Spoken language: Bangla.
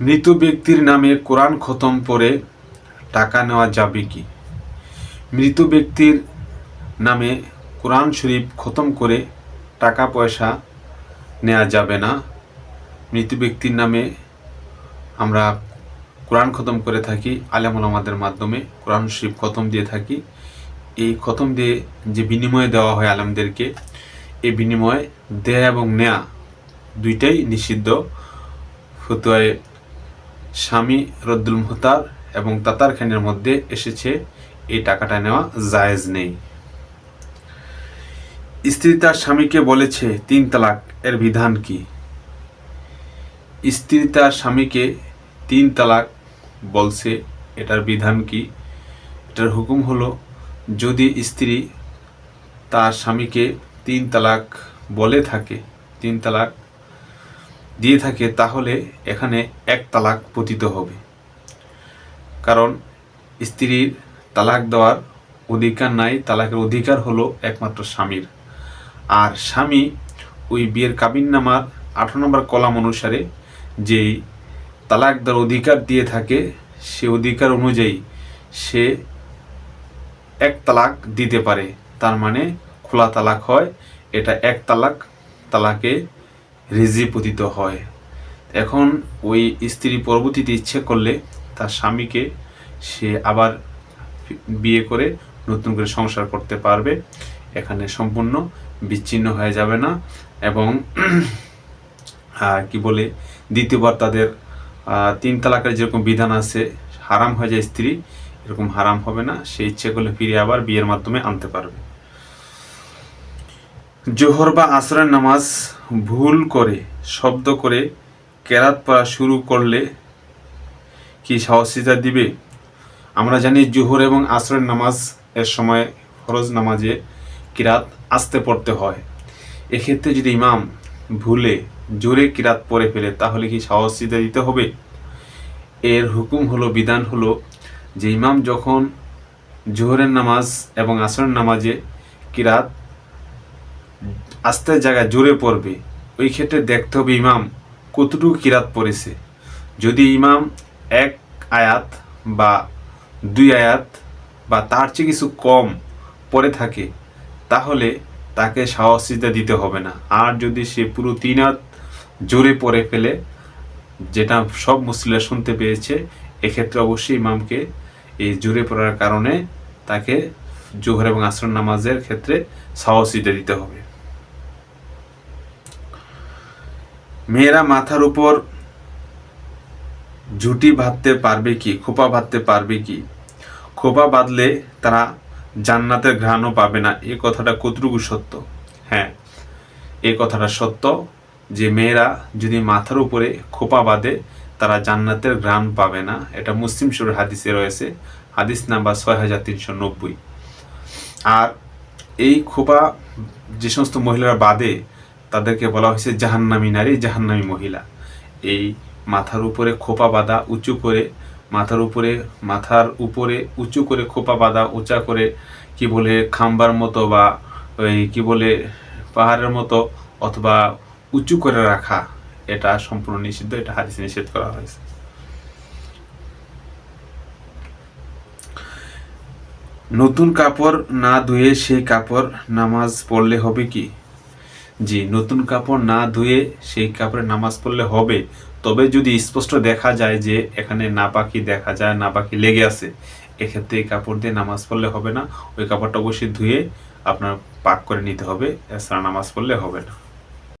মৃত ব্যক্তির নামে কোরআন খতম পড়ে টাকা নেওয়া যাবে কি? মৃত ব্যক্তির নামে কোরআন শরীফ খতম করে টাকা পয়সা নেওয়া যাবে না। মৃত ব্যক্তির নামে আমরা কোরআন খতম করে থাকি, আলেমুল আমাদের মাধ্যমে কোরআন শরীফ খতম দিয়ে থাকি। এই খতম দিয়ে যে বিনিময় দেওয়া হয় আলেমদেরকে, এই বিনিময় দেয়া এবং নেয়া দুইটাই নিষিদ্ধ ফতুয়ায় স্বামী রদ্দুল মুহতার এবং তাতার খানের মধ্যে এসেছে, এই টাকাটা নেওয়া জায়েজ নেই। স্ত্রী তার স্বামীকে বলেছে, তিন তালাক, এর বিধান কি? স্ত্রী তার স্বামীকে, তিন তালাক বলছে, এটার বিধান কি? এটার হুকুম হলো, যদি স্ত্রী তার স্বামীকে তিন তালাক বলে থাকে, তিন তালাক দিয়ে থাকে, তাহলে এখানে এক তালাক পতিত হবে। কারণ স্ত্রীর তালাক দেওয়ার অধিকার নাই, তালাকের অধিকার হলো একমাত্র স্বামীর। আর স্বামী ওই বিয়ের কাবিননামার আঠারো নম্বর কলাম অনুসারে যেই তালাক দেওয়ার অধিকার দিয়ে থাকে, সে অধিকার অনুযায়ী সে এক তালাক দিতে পারে। তার মানে খোলা তালাক হয়, এটা এক তালাক, তালাকে রিজি পতিত হয়। এখন ওই স্ত্রী পরবর্তীতে ইচ্ছে করলে তার স্বামীকে সে আবার বিয়ে করে নতুন করে সংসার করতে পারবে। এখানে সম্পূর্ণ বিচ্ছিন্ন হয়ে যাবে না এবং কি বলে, দ্বিতীয়বার তাদের তিন তালাকের যেরকম বিধান আছে, হারাম হয়ে যায় স্ত্রী, এরকম হারাম হবে না। সে ইচ্ছে করলে ফিরে আবার বিয়ের মাধ্যমে আনতে পারবে। জোহর বা আসরের নামাজ ভুল করে, শব্দ করে কেরাত পড়া শুরু করলে কি সাহসিতা দিবে? আমরা জানি জোহর এবং আসরের নামাজ এর সময় ফরজ নামাজে কিরাত আসতে পড়তে হয়। এক্ষেত্রে যদি ইমাম ভুলে, জোরে কিরাত পড়ে ফেলে, তাহলে কি সাহসিতা দিতে হবে? এর হুকুম হলো, বিধান হলো যে ইমাম যখন জোহরের নামাজ এবং আসরের নামাজে কিরাত আস্তে জায়গায় জোরে পড়বে। ওই ক্ষেত্রে দেখতে হবে ইমাম কতটুকু কিরাত পড়েছে। যদি ইমাম এক আয়াত বা দুই আয়াত বা তার চেয়ে কিছু কম পড়ে থাকে, তাহলে তাকে সাহসিতা দিতে হবে না। আর যদি সে পুরো তিন আয়াত জোরে পড়ে ফেলে, যেটা সব মুসলিরা শুনতে পেয়েছে, এক্ষেত্রে অবশ্যই ইমামকে এই জোরে পড়ার কারণে তাকে জোহর এবং আসর নামাজের ক্ষেত্রে সাহসিতা দিতে হবে। মেয়েরা মাথার উপর ঝুটি বাঁধতে পারবে কি? খোপা বাঁধতে পারবে কি? খোপা বাঁধলে তারা জান্নাতের ঘ্রাণও পাবে না। এ কথাটা কতটুকু সত্য? হ্যাঁ এ কথাটা সত্য যে মেয়েরা যদি মাথার উপরে খোপা বাঁধে, তারা জান্নাতের ঘ্রাণ পাবে না। এটা মুসলিম সুর হাদিসে রয়েছে। হাদিস নাম্বার ছয় হাজার তিনশো নব্বই। আর এই খোপা যে সমস্ত মহিলারা বাদে তাদেরকে বলা হয়েছে জাহান্নামী নারী, জাহান্নামী মহিলা। এই মাথার উপরে খোপা বাঁধা, উঁচু করে মাথার উপরে মাথার উপরে উঁচু করে খোপা বাঁধা, উঁচা করে কি বলে খাম্বার মতো বা ওই কি বলে পাহাড়ের মতো অথবা উঁচু করে রাখা, এটা সম্পূর্ণ নিষিদ্ধ, এটা হাদিসে নিষেধ করা হয়েছে। নতুন কাপড় না ধুয়ে সেই কাপড় নামাজ পড়লে হবে কি? জি নতুন কাপড় না ধুয়ে সেই কাপড়ে নামাজ পড়লে হবে। তবে যদি স্পষ্ট দেখা যায় যে এখানে না পাখি দেখা যায় না পাখি লেগে আছে, এক্ষেত্রে এই কাপড় দিয়ে নামাজ পড়লে হবে না। ওই কাপড়টা অবশ্যই ধুয়ে আপনার পাক করে নিতে হবে, এছাড়া নামাজ পড়লে হবে না।